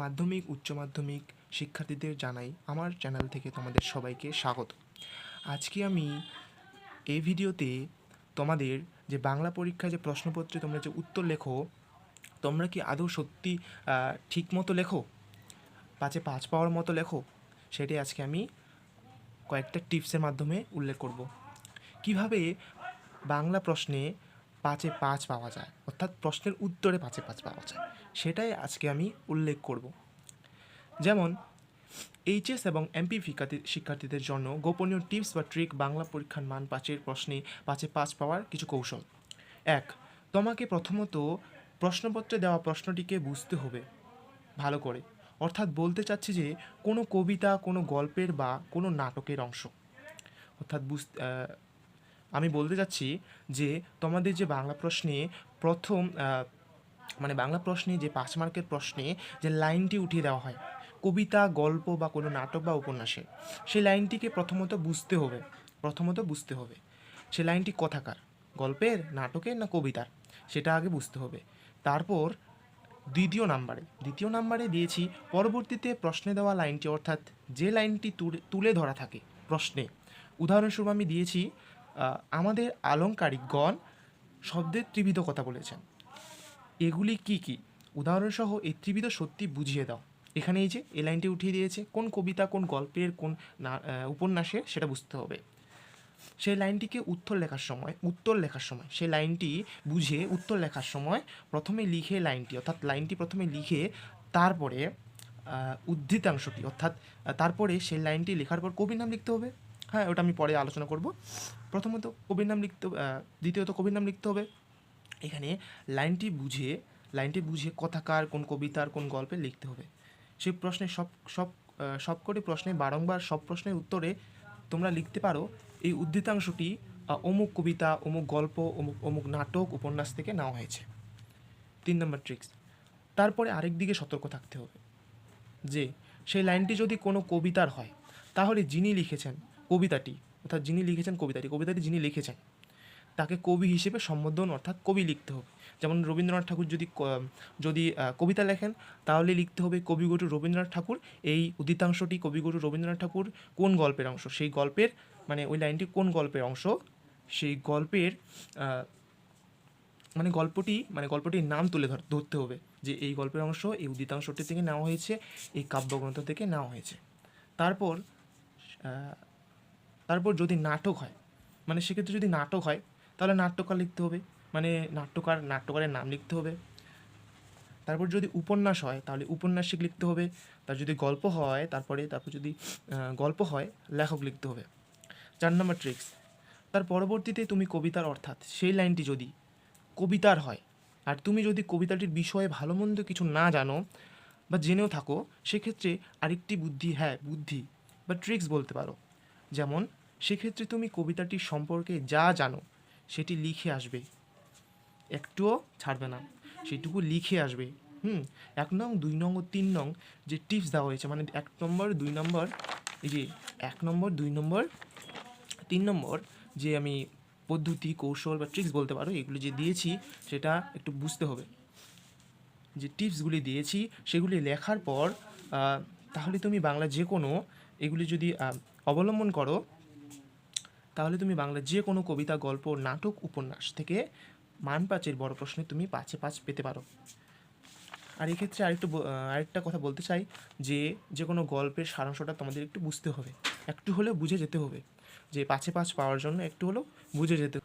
মাধ্যমিক, উচ্চ মাধ্যমিক শিক্ষার্থীদের জানাই আমার চ্যানেল থেকে তোমাদের সবাইকে স্বাগত। আজকে আমি এই ভিডিওতে তোমাদের যে বাংলা পরীক্ষায় যে প্রশ্নপত্রে তোমরা যে উত্তর লেখো, তোমরা কি আদৌ সত্যি ঠিক মতো লেখো? পাঁচে পাঁচ পাওয়ার মতো লেখো? সেটাই আজকে আমি কয়েকটা টিপসের মাধ্যমে উল্লেখ করব। কীভাবে বাংলা প্রশ্নে পাঁচে পাঁচ পাওয়া যায় অর্থাৎ প্রশ্নের উত্তরে পাঁচে পাঁচ পাওয়া যায়। সেটাই আজকে আমি উল্লেখ করব। যেমন এইচএস এবং এমপি শিক্ষার্থী শিক্ষার্থীদের জন্য গোপনীয় টিপস বা ট্রিক বাংলা পরীক্ষার মান পাঁচের প্রশ্নে পাঁচে পাঁচ পাওয়ার কিছু কৌশল। এক তোমাকে প্রথমত প্রশ্নপত্রে দেওয়া প্রশ্নটিকে বুঝতে হবে ভালো করে। অর্থাৎ বলতে চাচ্ছি যে কোনো কবিতা কোনো গল্পের বা কোনো নাটকের অংশ। অর্থাৎ আহ, আমি বলতে চাচ্ছি যে তোমাদের যে বাংলা প্রশ্নে প্রথম মানে বাংলা প্রশ্নে যে পাঁচ মার্কের প্রশ্নে যে লাইনটি উঠিয়ে দেওয়া হয়, কবিতা, গল্প বা কোনো নাটক বা উপন্যাসে সেই লাইনটিকে প্রথমত বুঝতে হবে, প্রথমত বুঝতে হবে সেই লাইনটি কথাকার, গল্পের, নাটকের না কবিতার, সেটা আগে বুঝতে হবে। তারপর দ্বিতীয় নাম্বারে দ্বিতীয় নাম্বারে দিয়েছি, পরবর্তীতে প্রশ্নে দেওয়া লাইনটি, অর্থাৎ যে লাইনটি তুলে- ধরা থাকে প্রশ্নে, উদাহরণস্বরূপ আমি দিয়েছি আমাদের আলংকারিকগণ শব্দের ত্রিবিধ কথা বলেছেন। এগুলি কি কি? উদাহরণসহ এই ত্রিবিধ সত্যি বুঝিয়ে দাও। এখানে এই যে, এই লাইনটি উঠিয়ে দিয়েছে, কোন কবিতা, কোন গল্পের, কোন উপন্যাসের সেটা বুঝতে হবে। সেই লাইনটিকে উত্তর লেখার সময়, উত্তর লেখার সময়, সেই লাইনটি বুঝে উত্তর লেখার সময় প্রথমে লিখে লাইনটি, অর্থাৎ লাইনটি প্রথমে লিখে তারপরে উদ্ধৃতাংশটি, অর্থাৎ তারপরে সেই লাইনটি লেখার পর কবির নাম লিখতে হবে। হ্যাঁ ওটা আমি পরে আলোচনা করব। প্রথমত কবির নাম লিখতে দ্বিতীয়ত কবির নাম লিখতে হবে। এখানে লাইনটি বুঝে লাইনটি বুঝে কথাকার, কোন কবিতার, কোন গল্পে লিখতে হবে। সেই প্রশ্নে সব সব সবকটি প্রশ্নে, বারংবার সব প্রশ্নের উত্তরে তোমরা লিখতে পারো, এই উদ্ধৃতাংশটি অমুক কবিতা, অমুক গল্প, অমুক অমুক নাটক, উপন্যাস থেকে নেওয়া হয়েছে। তিন নম্বর ট্রিক্স, তারপরে আরেক দিকে সতর্ক থাকতে হবে। যে, সেই লাইনটি যদি কোনো কবিতার হয়, তাহলে যিনি লিখেছেন কবিতাটি, অর্থাৎ যিনি লিখেছেন কবিতাটি কবিতাটি যিনি লিখেছেন, তাকে কবি হিসেবে সম্বোধন অর্থাৎ কবি লিখতে হবে। যেমন রবীন্দ্রনাথ ঠাকুর যদি যদি কবিতা লেখেন, তাহলে লিখতে হবে কবিগুরু রবীন্দ্রনাথ ঠাকুর। এই উদিতাংশটি কবিগুরু রবীন্দ্রনাথ ঠাকুর কোন গল্পের অংশ? সেই গল্পের মানে ওই লাইনটি কোন গল্পের অংশ? সেই গল্পের মানে গল্পটি মানে গল্পটির নাম তুলে ধর, ধরতে হবে যে এই গল্পের অংশ, এই উদিতাংশটি থেকে নেওয়া হয়েছে, এই কাব্যগ্রন্থ থেকে নেওয়া হয়েছে। তারপর তারপর যদি নাটক হয় মানে সেক্ষেত্রে যদি নাটক হয়, তাহলে নাট্যকার লিখতে হবে মানে নাট্যকার, নাট্যকারের নাম লিখতে হবে। তারপর যদি উপন্যাস হয়, তাহলে উপন্যাসিক লিখতে হবে, তার যদি গল্প হয়, তারপরে তারপর যদি গল্প হয়, লেখক লিখতে হবে। চার নম্বর ট্রিক্স তার পরবর্তীতে তুমি কবিতার অর্থাৎ সেই লাইনটি যদি কবিতার হয়, আর তুমি যদি কবিতাটির বিষয়ে ভালো মন্দ কিছু না জানো বা জেনেও থাকো, সেক্ষেত্রে আরেকটি বুদ্ধি হ্যাঁ বুদ্ধি বা ট্রিক্স বলতে পারো। যেমন সেক্ষেত্রে তুমি কবিতাটির সম্পর্কে যা জানো, সেটি লিখে আসবে। একটুও ছাড়বে না, সেটুকু লিখে আসবে। হুম, এক নং, দুই নং ও তিন নং যে টিপস দেওয়া হয়েছে মানে এক নম্বর, দুই নম্বর, এই যে এক নম্বর, দুই নম্বর, তিন নম্বর যে আমি পদ্ধতি, কৌশল বা ট্রিক্স বলতে পারো, এগুলো যে দিয়েছি, সেটা একটু বুঝতে হবে। যে টিপসগুলি দিয়েছি, সেগুলি লেখার পর তাহলে তুমি বাংলা যে কোনো এগুলি যদি অবলম্বন করো তাহলে তুমি বাংলা যে কোনো কবিতা, গল্প, নাটক, উপন্যাস থেকে মান পাঁচের বড় প্রশ্নে তুমি পাঁচে পাঁচ পেতে পারো। আর এক্ষেত্রে আরেকটু আরেকটা কথা বলতে চাই যে যে কোনো গল্পের সারাংশটা তোমাদের একটু বুঝতে হবে। একটু হলেও বুঝে যেতে হবে। যে পাঁচে পাঁচ পাওয়ার জন্য একটু হলেও বুঝে যেতে